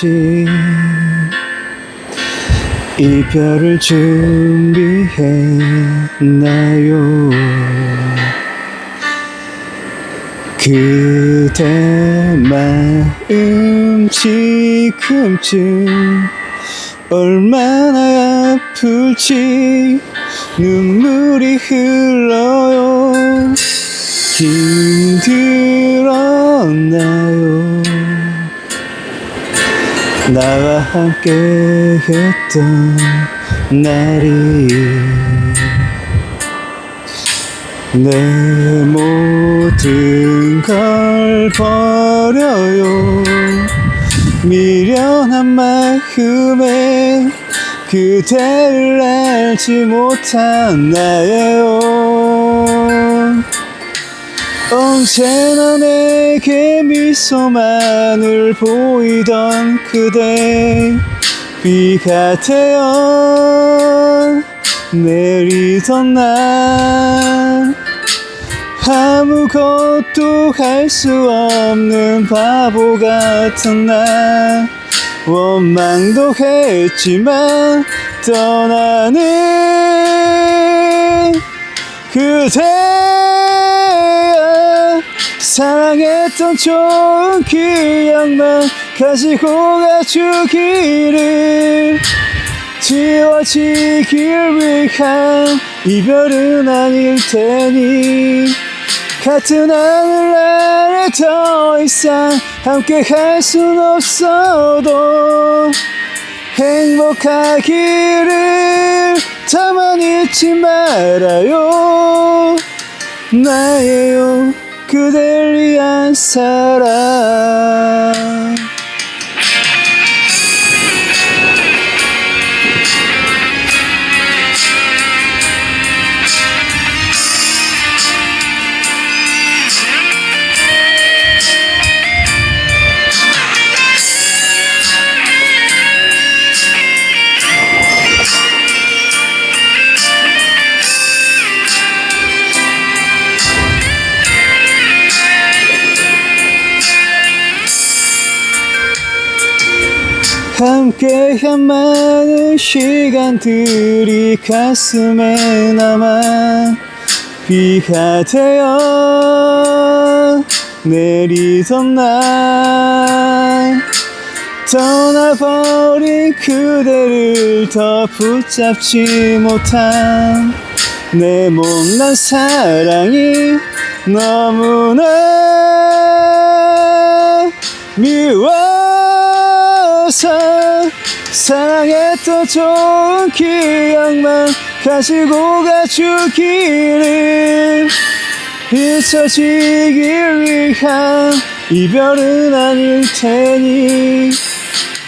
없이 이별을 준비했나요? 그대 마음 지금쯤 얼마나 아플지 눈물이 흘러요. 힘들었나요 나와 함께 했던 날이 내 모든 걸 버려요. 미련한 마음에 그대를 알지 못한 나예요 언제나 내게 미소만을 보이던 그대. 비가 되어 내리던 날. 아무것도 할 수 없는 바보 같은 날. 원망도 했지만 떠나는 그대야 사랑했던 좋은 기억만 가지고 가주기를 지워지길 위한 이별은 아닐 테니 같은 하늘 아래 더 이상 함께 할 순 없어도 행복하기를 다만 잊지 말아요. 나예요 그댈 위한 사랑 함께한 많은 시간들이 가슴에 남아 비가 되어 내리던 날 떠나버린 그대를 더 붙잡지 못한 내 못난 사랑이 너무나 미워 서 사랑했던 좋은 기억만 가지고 가주기를 잊혀지길 위한 이별은 아닐 테니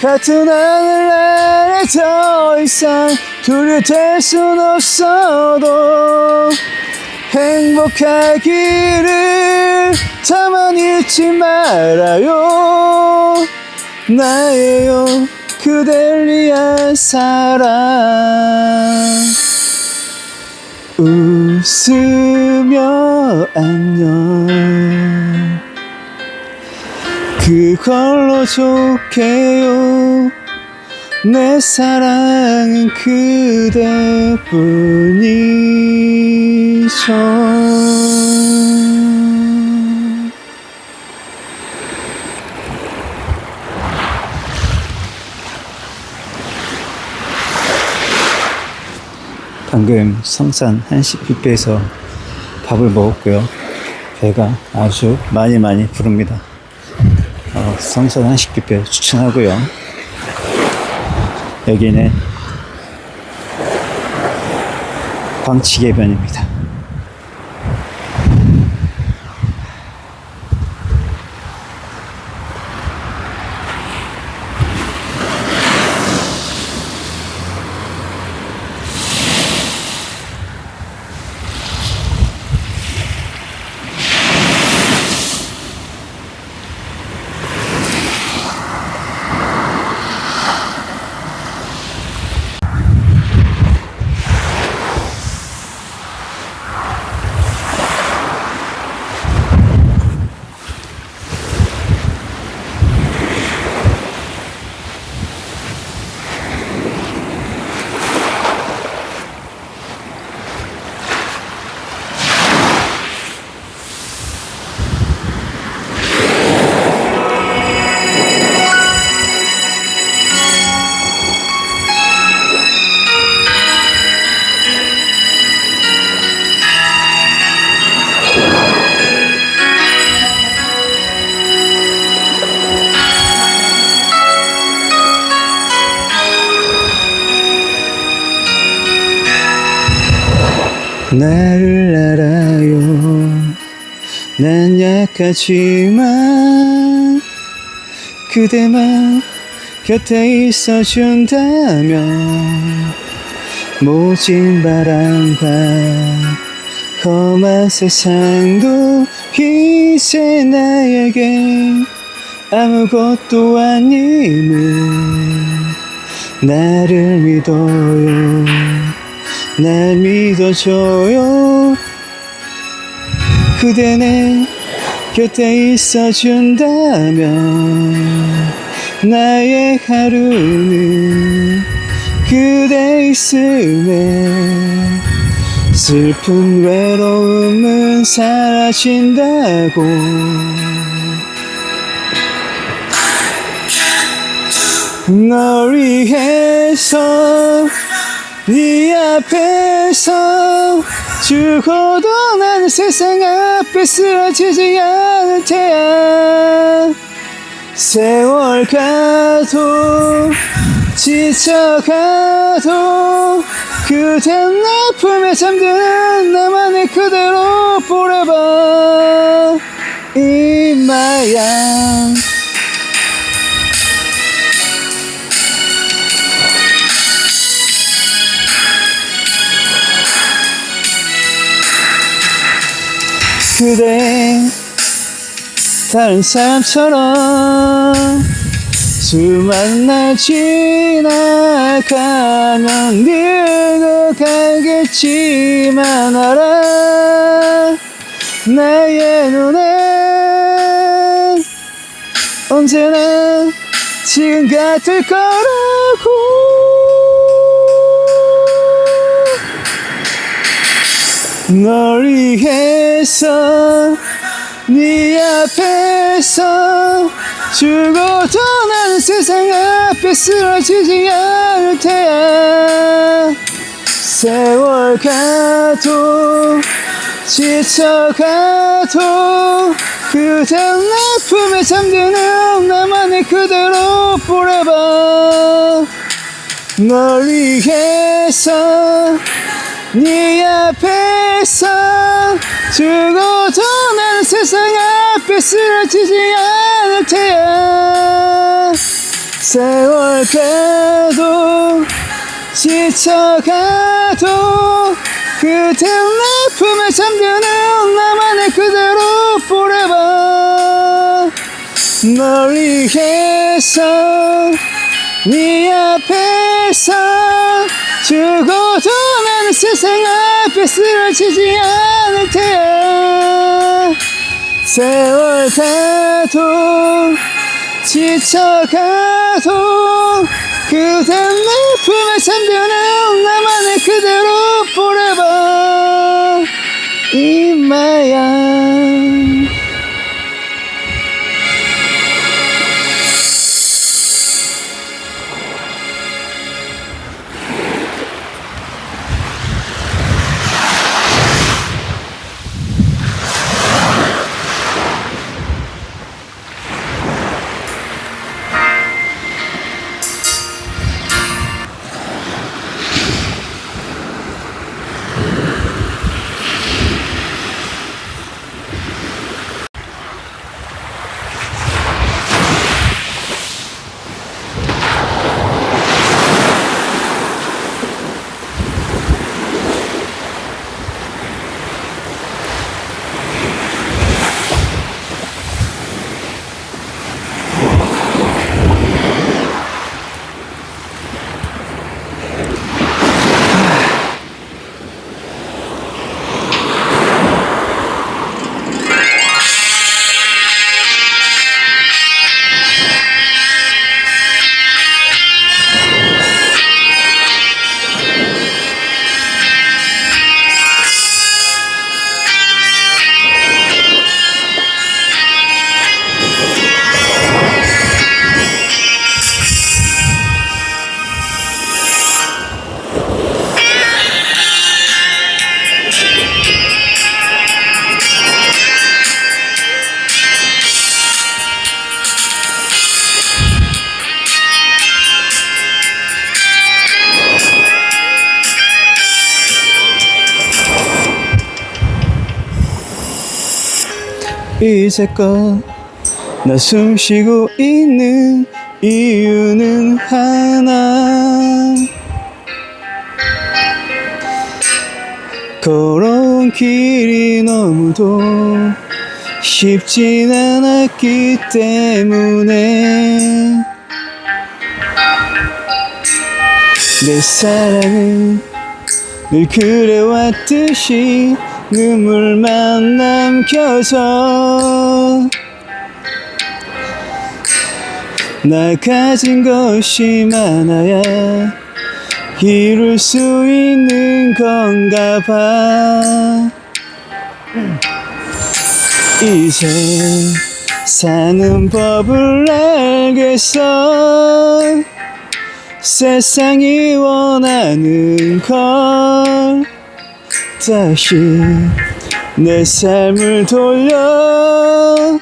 같은 하늘 아래 더 이상 둘이 될 순 없어도 행복하기를 다만 잊지 말아요 나예요. 그댈 위한 사랑. 웃으며 안녕. 그걸로 좋게요. 내 사랑은 그대뿐이죠 방금 성산 한식 뷔페에서 밥을 먹었고요. 배가 아주 많이 많이 부릅니다. 어, 성산 한식 뷔페 추천하고요. 여기는 광치개변입니다. 나를 알아요. 난 약하지만 그대만 곁에 있어준다면 모진 바람과 험한 세상도 이제 나에게 아무것도 아님을 나를 믿어요 날 믿어줘요. 그대 내 곁에 있어준다면 나의 하루는 그대 있음에 슬픈 외로움은 사라진다고. 널 위해서 네 앞에서 죽어도 난 세상 앞에 쓰러지지 않을 테야. 세월 가도 지쳐가도 그댄 내 품에 잠드는 나만의 그대로 my arms 그대 다른 사람처럼 수많은 날 지나가면 늙어가겠지만 알아. 나의 눈엔 언제나 지금 같을 거라고 널 위해서 네 앞에서 죽어도 난 세상 앞에 쓰러지지 않을 테야. 세월 가도 지쳐가도 그댄 내 품에 잠드는 나만의 그대로 forever. 널 위해서 네 앞에서 죽어도 난 세상 앞에 쓰러지지 않을 테야. 세월 가도 지쳐가도 그댄 내 품에 잠드는 나만의 그대로 forever. 널 위해서 네 앞에서 죽어도 난 세상 앞에 쓰러지지 않을 테야. 세월 가도 지쳐가도 그댄 내 품에 잠드는 나만의 그대로 my arms 이제껏 나 숨쉬고 있는 이유는 하나. 걸어온 길이 너무도 쉽진 않았기 때문에 내 사랑은 늘 그래왔듯이 눈물만 남겨져 나 가진 것이 많아야 이룰 수 있는 건가 봐. 이제 사는 법을 알겠어. 세상이 원하는 걸 다시 내 삶을 돌려.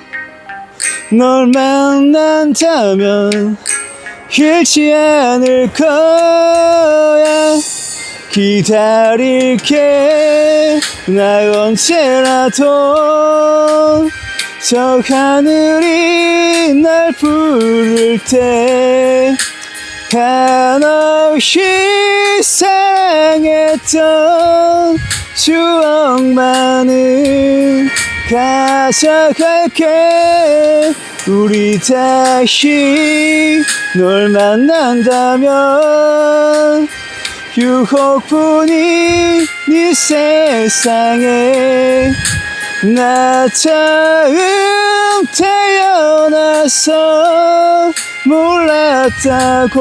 널 만난다면 잃지 않을 거야. 기다릴게. 나 언제라도 저 하늘이 날 부를 때 한없이 사랑했던 추억만을 가져갈게. 우리 다시 널 만난다면 유혹뿐인 이 세상에 나 처음 태어나서 몰랐다고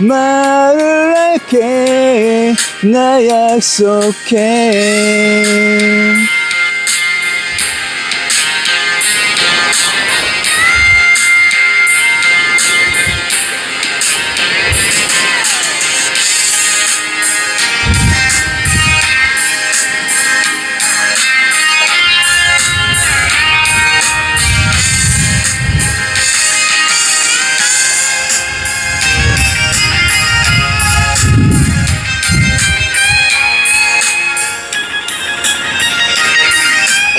말을 할게. 나 약속해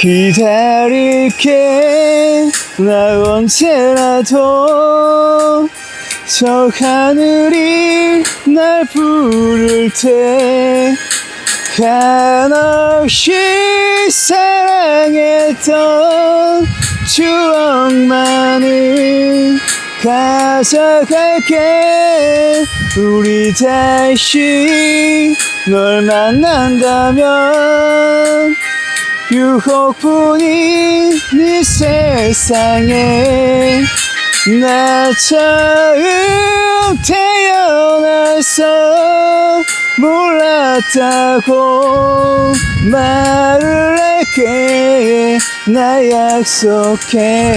기다릴게. 나 언제라도 저 하늘이 날 부를 때 한없이 사랑했던 추억만을 가져갈게. 우리 다시 널 만난다면 유혹뿐인 이 세상에 나 처음 태어나서 몰랐다고 말을 할게. 나 약속해